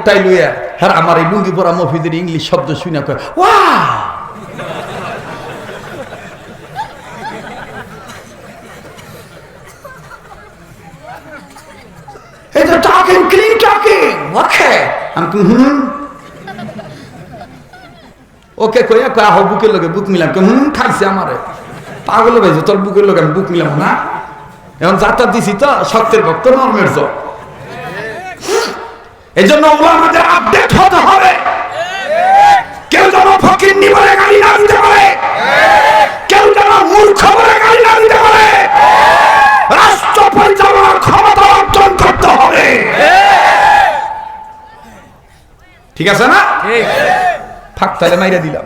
মুখটাই লইয়া হ্যাঁ আমার এই লুঙ্গি পরা মফিদের ইংলিশ শব্দ শুনে ওয়া ওকে। লগে বুক পাগল ভাইছে তোর বুকের লগে আমি বুক মিলাম না? এখন যাত্রা দিছি তো শক্তের ভক্ত নর্মের জন্য এই জন্য আমাদের আপডেট হতে হবে। কেউ যেন ফকির নিবলে গাড়ি না দিতে পারে। কেউ যেন মূর্খ বলে গাড়ি না দিতে পারে। রাষ্ট্র পরিচালনার ক্ষমতা অর্জন করতে হবে। ঠিক আছে না? ফাঁক তাহলে মাইরা দিলাম।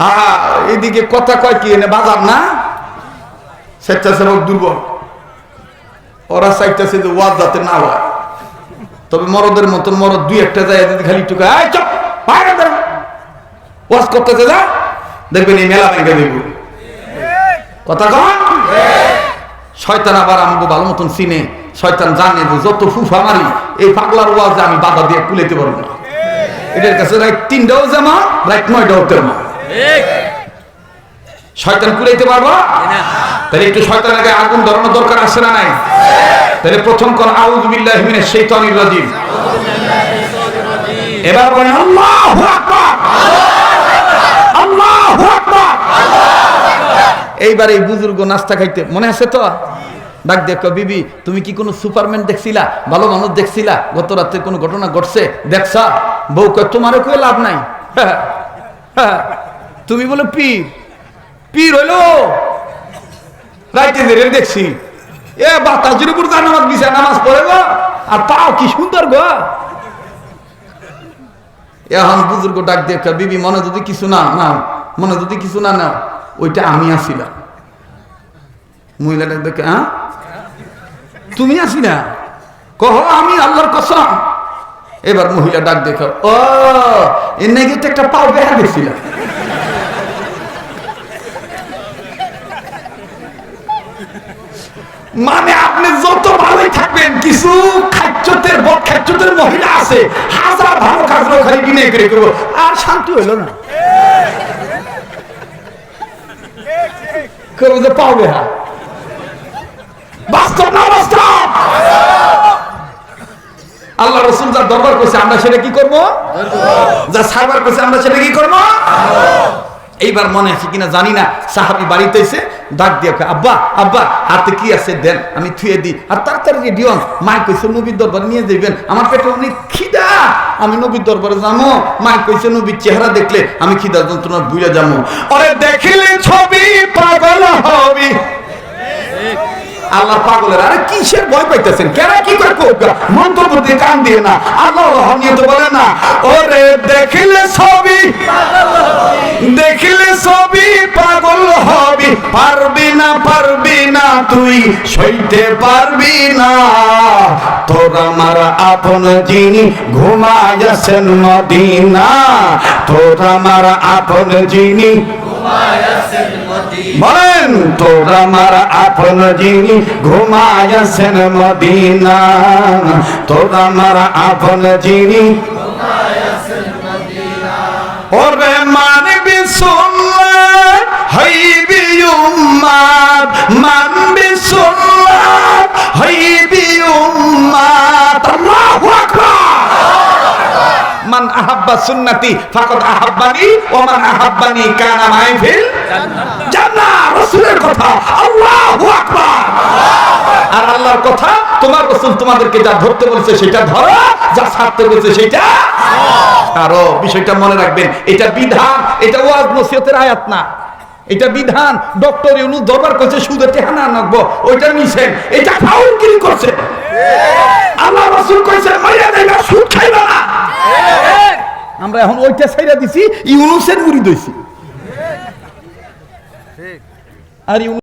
হ্যাঁ এদিকে কথা কয় কি এনে বাজার না? স্বেচ্ছাসেবক দুর্বল। ওরা চাইতেছে যে ওয়াজ যাতে না হয়। তবে মরদের মতন মরদ দুই একটা যায় যদি খালি দাঁড়া ওয়াজ করতেছে যা দেখবেন এই মেলা ভেঙে দেব। কথা কন? শয়তান আবার আমাকে ভালো মতন চিনে শয়তান জানে যে যত ফুফা মারি এই পাগলার ওয়াজে আমি বাধা দিয়ে কুলেতে পারব না। এটার কাছে রাইট তিনটাও জামা রাইট নয়টাও তেমা শয়তান কুলাইতে পারব? তাহলে একটু শয়তানের গায়ে আগুন ধরানোর দরকার আছে না নাই? তাহলে প্রথম কোন, আউযু বিল্লাহি মিনাশ শাইতানির রাজিম। এবার বলেন, আল্লাহু আকবার! আল্লাহু আকবার! এইবার এই বুজুর্গ নাস্তা খাইতে, মনে আছে তো? ডাক দেখো বিবি, তুমি কি কোনো সুপারম্যান দেখছিলা? ভালো মানুষ দেখছিলা? গত রাতে কোনো ঘটনা ঘটছে? দেখছা? বউ কয়, তোমারও কয়ে লাভ নাই? তুমি বলে পীর। পীর হইল? রাইতে দেখছি। এ, বাতাসের উপর যা নামাজ দিছে নামাজ পড়ে গো। আর পাও কি সুন্দর গো। এখন বুজুর্গ ডাক দিয়ে বিবি, মনে যদি কিছু না নাও মনে যদি কিছু না নাও, ওইটা আমি আসিলাম। মহিলা ডাক দেখে হ্যাঁ? তুমি আসি না কহ, আমি আল্লাহর কসম। এবার মহিলা ডাক দেখো ও, এর নাকি একটা পাও বেড়া গেছিলাম মানে আপনি যত ভালোই থাকবেন, কিছু খাচ্যতের বদ খাচ্যতের মহিলা আছে, হাজার ভালো কাজ খালি বিনয় করে করব। আর শান্তি হইল না। করব যে পাবে হা বাস্তব না বাস্তব? আল্লাহ রসুল যা দরবার করছে, আমরা সেটা কি করব? যা সারবার করছে, আমরা সেটা কি করব? এইবার মনে আছে কিনা জানি না, সাহাবি বাড়িতে এসে ডাক দিয়ে আব্বা আব্বা, হাতে কি আছে দেন, আমি থুয়ে দিই। আর তাড়াতাড়ি রেডি হন। মা কইছে, নবীর দরবারে নিয়ে যাবেন আমার পেটে অনেক খিদা। আমি নবীর দরবারে যাব মা কইছে, নবীর চেহারা দেখলে আমি খিদা যন্ত্রণা বুঝে যাব আরে দেখিলে ছবি, পাগল হবি? আল্লাহ পাগলের, আরে কিসের ভয় পাইতেছেন? কেন কি করে মন্তব্য দিয়ে কান দিয়ে না আল্লাহ রহমিয়ে বলে না। ওরে দেখিলে ছবি হবি পারবি না পারবি না তুই, সইতে পারবি না। তোর আমার আপন যিনি ঘুমাইয়াছেন মদিনা। তোর আমার আপন যিনি বলেন, তোর আমার আপন যিনি মদিনা। তোর আমার আপন যিনি ওরে আহাব্বা সুন্নতি আহাব্বানি মান আহাব্বানি কানা রাসূলের কথা। আল্লাহু আকবার। আর আল্লাহর কথা, তোমার রাসূল তোমাদেরকে যা ধরতে বলেছে সেটা ধরো, যা ছাড়তে বলেছে সেটা আরও বিষয়টা মনে রাখবেন, এটা বিধান, এটা ওয়াজ নসিহতের আয়াত না। এটা বিধান, ডক্টর ইউনুস দরবার করছে, সুদে টেহানা নাকবো ওইটা নিছেন, এটা ফাউলগিরি করছে আল্লাহ রাসূল কইছে, মাইয়া দেবা সুদ খাইবা না আমরা এখন ওইটা ছাইরা দিছি ইউনুসের মুড়ি দইছি। আর